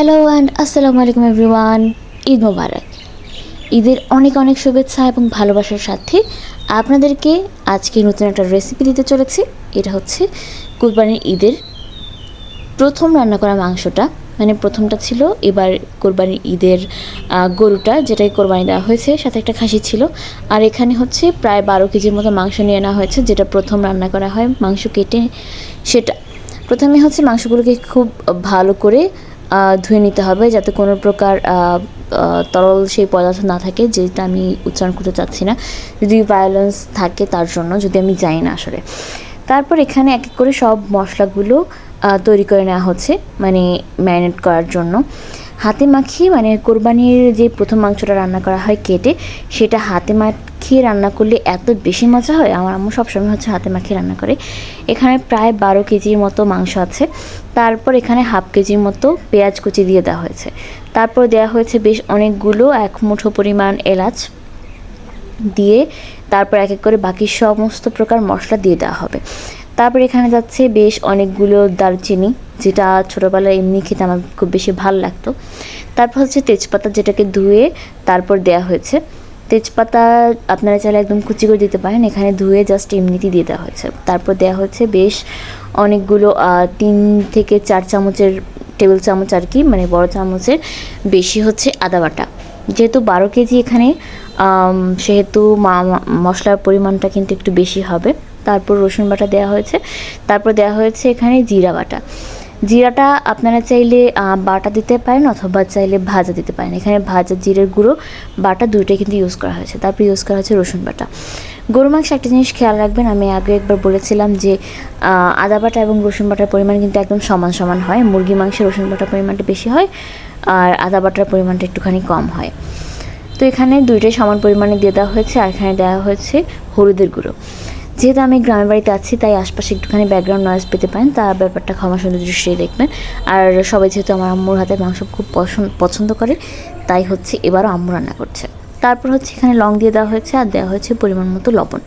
Hello and আসসালামু আলাইকুম everyone Eid মোবারক। ঈদের অনেক অনেক শুভেচ্ছা এবং ভালোবাসার সাথে আপনাদেরকে আজকে নতুন একটা রেসিপি দিতে চলেছি। এটা হচ্ছে কুরবানির ঈদের প্রথম রান্না করা মাংসটা। মানে প্রথমটা ছিল এবার কোরবানির ঈদের গরুটা, যেটাই কোরবানি দেওয়া হয়েছে, সাথে একটা খাসি ছিল। আর এখানে হচ্ছে প্রায় বারো কেজির মতো মাংস নিয়ে নেওয়া হয়েছে, যেটা প্রথম রান্না করা হয়। মাংস কেটে সেটা প্রথমে হচ্ছে মাংসগুলোকে খুব ভালো করে ধুয়ে নিতে হবে যাতে কোনো প্রকার তরল সেই পদার্থ না থাকে, যেটা আমি উচ্চারণ করতে চাচ্ছি না। যদি ভায়োলেন্স থাকে তার জন্য, যদি আমি যাই না আসলে। তারপর এখানে এক এক করে সব মশলাগুলো তৈরি করে নেওয়া হচ্ছে মানে ম্যারিনেট করার জন্য। হাতে মাখিয়ে মানে কোরবানির যে প্রথম মাংসটা রান্না করা হয় কেটে, সেটা হাতে মাখিয়ে রান্না করলে এত বেশি মজা হয়। আমার আম্মু সবসময় হচ্ছে হাতে মাখিয়ে রান্না করে। এখানে প্রায় বারো কেজির মতো মাংস আছে। তারপর এখানে হাফ কেজির মতো পেঁয়াজ কুচি দিয়ে দেওয়া হয়েছে। তারপর দেওয়া হয়েছে বেশ অনেকগুলো এক মুঠো পরিমাণ এলাচ দিয়ে তারপর এক এক করে বাকি সমস্ত প্রকার মশলা দিয়ে দেওয়া হবে। তারপর এখানে যাচ্ছে বেশ অনেকগুলো দারচিনি, যেটা ছোটোবেলায় এমনি খেতে আমার খুব বেশি ভালো লাগতো। তারপর হচ্ছে তেজপাতা যেটাকে ধুয়ে তারপর দেওয়া হয়েছে। তেজপাতা আপনারা চাইলে একদম কুচি করে দিতে পারেন, এখানে ধুয়ে জাস্ট এমনিতেই দিয়ে দেওয়া হয়েছে। তারপর দেওয়া হচ্ছে বেশ অনেকগুলো তিন থেকে চার চামচের টেবিল চামচ আর কি মানে বড় চামচের বেশি হচ্ছে আদা বাটা। যেহেতু বারো কেজি এখানে সেহেতু মশলার পরিমাণটা কিন্তু একটু বেশি হবে। তারপর রসুন বাটা দেওয়া হয়েছে। তারপর দেওয়া হয়েছে এখানে জিরা বাটা। জিরাটা আপনারা চাইলে বাটা দিতে পারেন অথবা চাইলে ভাজা দিতে পারেন। এখানে ভাজা জিরের গুঁড়ো, বাটা দুইটাই কিন্তু ইউজ করা হয়েছে। তারপর ইউজ করা হয়েছে রসুন বাটা। গরু মাংস একটা জিনিস খেয়াল রাখবেন, আমি আগে একবার বলেছিলাম যে আদা বাটা এবং রসুন বাটার পরিমাণ কিন্তু একদম সমান সমান হয়। মুরগি মাংসে রসুন বাটার পরিমাণটা বেশি হয় আর আদা বাটার পরিমাণটা একটুখানি কম হয়। তো এখানে দুইটাই সমান পরিমাণে দিয়ে দেওয়া হয়েছে। আর এখানে দেওয়া হয়েছে হলুদের গুঁড়ো। যেহেতু আমি গ্রামের বাড়িতে আছি, তাই আশপাশে একটুখানি ব্যাকগ্রাউন্ড নয়েজ পেতে পারেন। তার ব্যাপারটা ক্ষমা সুন্দর দৃষ্টিতে দেখবেন। আর সবাই যেহেতু আমার আম্মুর হাতের মাংস খুব পছন্দ পছন্দ করে, তাই হচ্ছে এবারও আম্মু রান্না করছে। তারপর হচ্ছে এখানে লং দিয়ে দেওয়া হয়েছে, আর দেওয়া হয়েছে পরিমাণ মতো লবণ।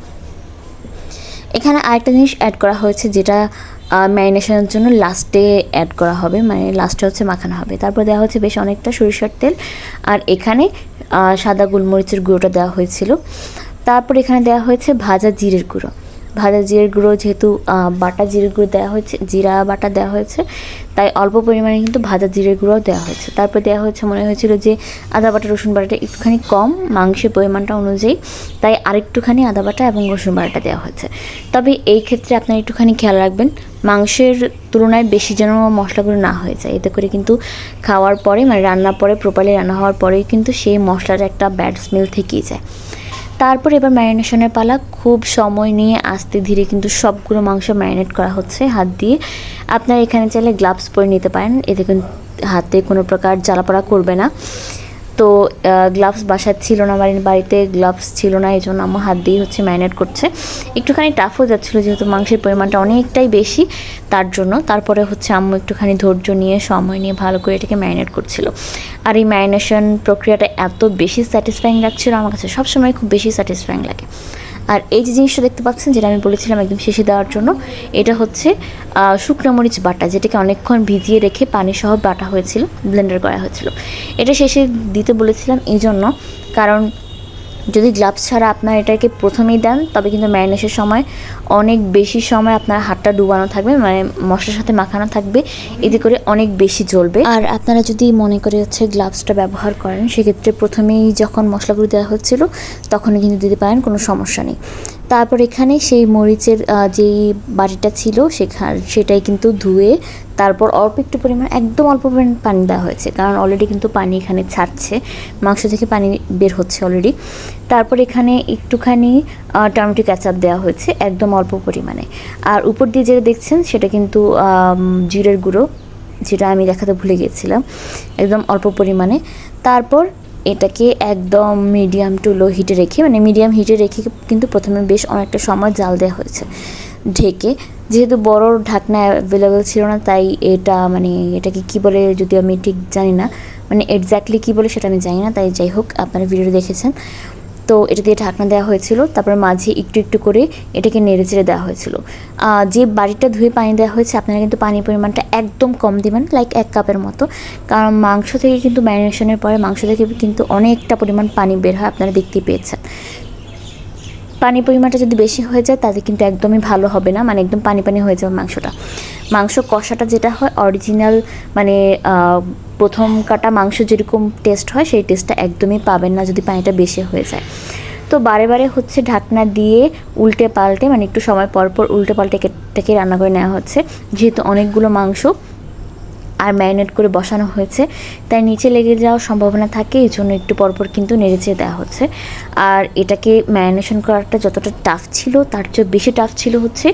এখানে আরেকটা জিনিস অ্যাড করা হয়েছে, যেটা ম্যারিনেশনের জন্য লাস্টে অ্যাড করা হবে। মানে লাস্টে হচ্ছে মাখানো হবে। তারপর দেওয়া হচ্ছে বেশ অনেকটা সরিষার তেল। আর এখানে সাদা গোলমরিচের গুঁড়োটা দেওয়া হয়েছিল। তারপর এখানে দেওয়া হয়েছে ভাজা জিরের গুঁড়ো। ভাজা জিরের গুঁড়ো যেহেতু বাটা জিরের গুঁড়ো দেওয়া হয়েছে, জিরা বাটা দেওয়া হয়েছে, তাই অল্প পরিমাণে কিন্তু ভাজা জিরের গুঁড়োও দেওয়া হয়েছে। তারপর দেওয়া হয়েছে, মনে হয়েছিল যে আদা বাটা, রসুন বাটাটা একটুখানি কম, মাংসের পরিমাণটা অনুযায়ী, তাই আরেকটুখানি আদা বাটা এবং রসুন বাটাটা দেওয়া হয়েছে। তবে এই ক্ষেত্রে আপনার একটুখানি খেয়াল রাখবেন, মাংসের তুলনায় বেশি যেন মশলাগুলো না হয়ে যায়। এতে করে কিন্তু খাওয়ার পরে মানে রান্নার পরে প্রপারলি রান্না হওয়ার পরেই কিন্তু সেই মশলার একটা ব্যাড স্মেল থেকেই যায়। তারপর এবার ম্যারিনেশনের পালা। খুব সময় নিয়ে আস্তে ধীরে কিন্তু সবগুলো মাংস ম্যারিনেট করা হচ্ছে হাত দিয়ে। আপনারা এখানে চাইলে গ্লাভস পরে নিতে পারেন। এতে কিন্তু হাতে কোনো প্রকার জ্বালাপড়া করবে না। তো গ্লাভস বাসার ছিল না আমার বাড়িতে গ্লাভস ছিল না, এই জন্য আমার হাত দিয়ে হচ্ছে ম্যারিনেট করছে। একটুখানি টাফ হয়ে যাচ্ছিল, যেহেতু মাংসের পরিমাণটা অনেকটাই বেশি তার জন্য। তারপরে হচ্ছে আম্মু একটুখানি ধৈর্য নিয়ে, সময় নিয়ে ভালো করে এটাকে ম্যারিনেট করছিল। আর এই ম্যারিনেশন প্রক্রিয়াটা এত বেশি স্যাটিসফাইং লাগছিল আমার কাছে, সবসময় খুব বেশি স্যাটিসফাইং লাগে। আর এই যে জিনিসটা দেখতে পাচ্ছেন, যেটা আমি বলেছিলাম একদম শেষে দেওয়ার জন্য, এটা হচ্ছে শুকনো মরিচ বাটা, যেটাকে অনেকক্ষণ ভিজিয়ে রেখে পানি সহ বাটা হয়েছিল ব্লেন্ডার করা হয়েছিল। এটা শেষে দিতে বলেছিলাম এই জন্য, কারণ যদি গ্লাভস ছাড়া আপনার এটাকে প্রথমেই দেন, তবে কিন্তু ম্যারিনেশনের সময় অনেক বেশি সময় আপনার হাতটা ডুবানো থাকবে মানে মশলার সাথে মাখানো থাকবে, এতে করে অনেক বেশি জ্বলবে। আর আপনারা যদি মনে করে হচ্ছে গ্লাভসটা ব্যবহার করেন, সেক্ষেত্রে প্রথমেই যখন মশলাগুলো দেওয়া হচ্ছিল, তখনই কিন্তু দিতে পারেন, কোনো সমস্যা নেই। তারপর এখানে সেই মরিচের যেই বাটিটা ছিল সেখান, সেটাই কিন্তু ধুয়ে তারপর অল্প একটু পরিমাণ, একদম অল্প পরিমাণ পানি দেওয়া হয়েছে। কারণ অলরেডি কিন্তু পানি এখানে ছাড়ছে। মাংস থেকে পানি বের হচ্ছে অলরেডি তারপর এখানে একটুখানি টমেটো ক্যাচাপ দেওয়া হয়েছে একদম অল্প পরিমাণে। আর উপর দিয়ে যেটা দেখছেন সেটা কিন্তু জিরের গুঁড়ো, যেটা আমি দেখাতে ভুলে গিয়েছিলাম। একদম অল্প পরিমাণে। তারপর এটাকে একদম মিডিয়াম টু লো হিটে রেখে মানে মিডিয়াম হিটে রেখে কিন্তু প্রথমে বেশ অনেকটা সময় জাল দেওয়া হয়েছে ঢেকে। যেহেতু বড় ঢাকনা অ্যাভেলেবেল ছিল না, তাই এটা মানে এটাকে কী বলে যদি আমি ঠিক জানি না মানে এক্স্যাক্টলি কী বলে সেটা আমি জানি না, তাই যাই হোক, আপনারা ভিডিও দেখেছেন। তো এটা দিয়ে ঢাকনা দেওয়া হয়েছিল, তারপর মাঝে একটু একটু করে এটাকে নেড়ে চেড়ে দেওয়া হয়েছিল। যে বাড়িটা ধুয়ে পানি দেওয়া হয়েছে, আপনারা কিন্তু পানির পরিমাণটা একদম কম দিবেন লাইক এক কাপের মতো। কারণ মাংস থেকে কিন্তু ম্যারিনেশনের পরে মাংস থেকে কিন্তু অনেকটা পরিমাণ পানি বের হয়, আপনারা দেখতেই পেয়েছেন। পানির পরিমাণটা যদি বেশি হয়ে যায় তাতে কিন্তু একদমই ভালো হবে না মানে একদম পানি পানি হয়ে যাবে মাংসটা। মাংস কষাটা যেটা হয় অরিজিনাল মানে প্রথম কাটা মাংস যেরকম টেস্ট হয়, সেই টেস্টটা একদমই পাবেন না যদি পানিটা বেশি হয়ে যায়। তো বারে বারে হচ্ছে ঢাকনা দিয়ে উল্টে পাল্টে মানে একটু সময় পর পর উল্টে পাল্টে কেটে রান্না করে নেওয়া হচ্ছে। যেহেতু অনেকগুলো মাংস আর ম্যারিনেট করে বসানো হয়েছে, তাই নিচে লেগে যাওয়ার সম্ভাবনা থাকে, এই জন্য একটু পরপর কিন্তু নেড়েচেড়ে দেওয়া হচ্ছে। আর এটাকে ম্যারিনেশন করাটা যতটা টাফ ছিল, তার চেয়ে বেশি টাফ ছিল হচ্ছে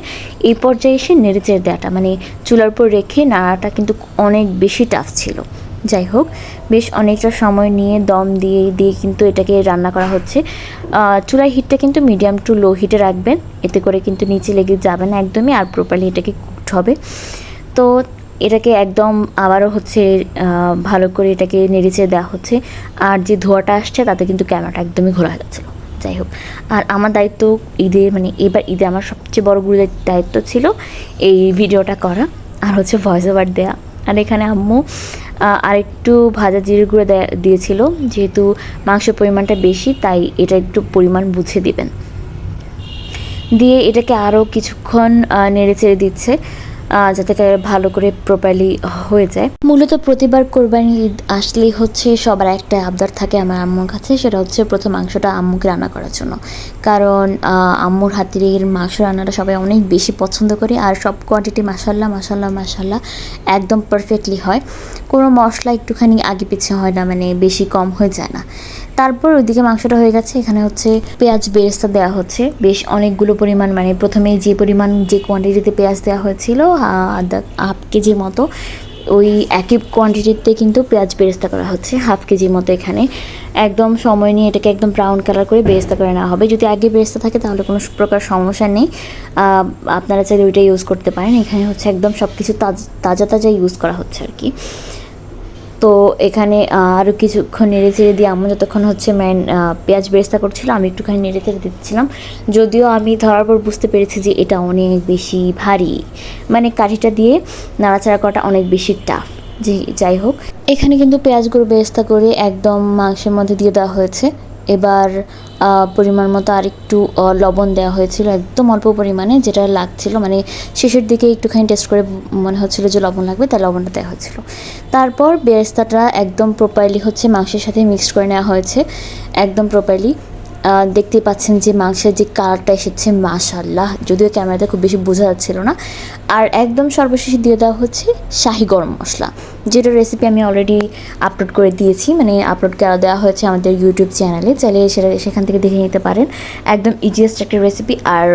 এই পর্যায়ে এসে নেড়েচেড়ে দেওয়াটা। মানে চুলার উপর রেখে নাড়াটা কিন্তু অনেক বেশি টাফ ছিল। যাই হোক বেশ অনেকটা সময় নিয়ে দম দিয়ে দিয়ে কিন্তু এটাকে রান্না করা হচ্ছে। চুলার হিটটা কিন্তু মিডিয়াম টু লো হিটে রাখবেন। এতে করে কিন্তু নিচে লেগে যাবে না একদমই আর প্রপারলি এটাকে কুকড হবে। তো এটাকে একদম আবারও হচ্ছে ভালো করে এটাকে নেড়েচে দেওয়া হচ্ছে। আর যে ধোয়াটা আসছে তাতে কিন্তু ক্যামেরাটা একদমই ঘোরা যাচ্ছে। যাই হোক আর আমার দায়িত্ব ঈদে মানে এবার ঈদে আমার সবচেয়ে বড় গুরু দায়িত্ব ছিল এই ভিডিওটা করা, আর হচ্ছে ভয়েস ওভার দেওয়া আর এখানে আম্মু আহ, আরেকটু ভাজা জিরে গুঁড়ো দেয়া- দিয়েছিল। যেহেতু মাংসের পরিমাণটা বেশি তাই এটা একটু পরিমাণ বুঝে দিবেন। দিয়ে এটাকে আরও কিছুক্ষণ নেড়ে চেড়ে দিচ্ছে। যাতে ভালো করে প্রপারলি হয়ে যায়। মূলত প্রতিবার কোরবানি ঈদ আসলেই হচ্ছে সবার একটা আবদার থাকে আমার আম্মুর কাছে, সেটা হচ্ছে প্রথম মাংসটা আম্মুকে রান্না করার জন্য। কারণ আম্মুর হাতের মাংস রান্নাটা সবাই অনেক বেশি পছন্দ করে, আর সব কোয়ান্টিটি মাসাল্লাহ মাসাল্লাহ মাসাল্লাহ একদম পারফেক্টলি হয়। কোনো মশলা একটুখানি আগে পিছিয়ে হয় না মানে বেশি কম হয়ে যায় না। তারপর ওইদিকে মাংসটা হয়ে গেছে। এখানে হচ্ছে পেঁয়াজ বেরেস্তা দেওয়া হচ্ছে। বেশ অনেকগুলো পরিমাণ মানে প্রথমে যে পরিমাণ যে কোয়ান্টিটিতে পেঁয়াজ দেওয়া হয়েছিল আধা হাফ কেজি মতো, ওই একই কোয়ান্টিটিতে কিন্তু পেঁয়াজ বেরেস্তা করা হচ্ছে হাফ কেজি মতো এখানে। একদম সময় নিয়ে এটাকে একদম ব্রাউন কালার করে বেরেস্তা করে নেওয়া হবে। যদি আগে বেরেস্তা থাকে, তাহলে কোনো প্রকার সমস্যা নেই। আপনারা চাইলে ওইটা ইউজ করতে পারেন। এখানে হচ্ছে একদম সব কিছু তাজা তাজা ইউজ করা হচ্ছে আর কি। তো এখানে আরও কিছুক্ষণ নেড়ে চেড়ে দিয়ে আম্মু যতক্ষণ হচ্ছে ম্যান পেঁয়াজ বেরেস্তা করছিল, আমি একটুখানি নেড়ে চেড়ে দিচ্ছিলাম। যদিও আমি ধরার পর বুঝতে পেরেছি যে এটা অনেক বেশি ভারী। মানে কাঠিটা দিয়ে নাড়াচাড়া করাটা অনেক বেশি টাফ যে, যাই হোক। এখানে কিন্তু পেঁয়াজগুলো বেরেস্তা করে একদম মাংসের মধ্যে দিয়ে দেওয়া হয়েছে। এবার পরিমাণ মতো আর একটু লবণ দেওয়া হয়েছিল, একদম অল্প পরিমাণে, যেটা লাগছিল। মানে শেষের দিকে একটুখানি টেস্ট করে মনে হচ্ছিল যে লবণ লাগবে, তাই লবণটা দেওয়া হয়েছিল। তারপর বেরেস্তাটা একদম প্রপারলি হচ্ছে মাংসের সাথে মিক্সড করে নেওয়া হয়েছে, একদম প্রপারলি দেখতেই পাচ্ছেন যে মাংসের যে কালারটা এসেছে মাশাল্লাহ যদিও ক্যামেরাতে খুব বেশি বোঝা যাচ্ছিল না। আর একদম সর্বশেষে দিয়ে দেওয়া হচ্ছে শাহি গরম মশলা। যেটা রেসিপি আমি অলরেডি আপলোড করে দিয়েছি মানে আপলোড করা দেওয়া হয়েছে আমাদের ইউটিউব চ্যানেলে চাইলে সেটা সেখান থেকে দেখে নিতে পারেন। একদম ইজিয়েস্ট একটা রেসিপি আর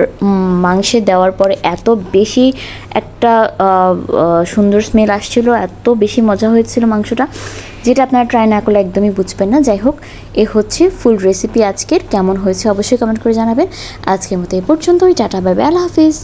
মাংসে দেওয়ার পরে এত বেশি একটা সুন্দর স্মেল আসছিল, এত বেশি মজা হয়েছিল মাংসটা। যেটা আপনারা ট্রাই না করলে একদমই বুঝবেন না। যাই হোক, এ হচ্ছে ফুল রেসিপি আজকের। কেমন হয়েছে অবশ্যই কমেন্ট করে জানাবেন। আজকের মতো এ পর্যন্তই। টাটা বাই আল্লাহ হাফিজ।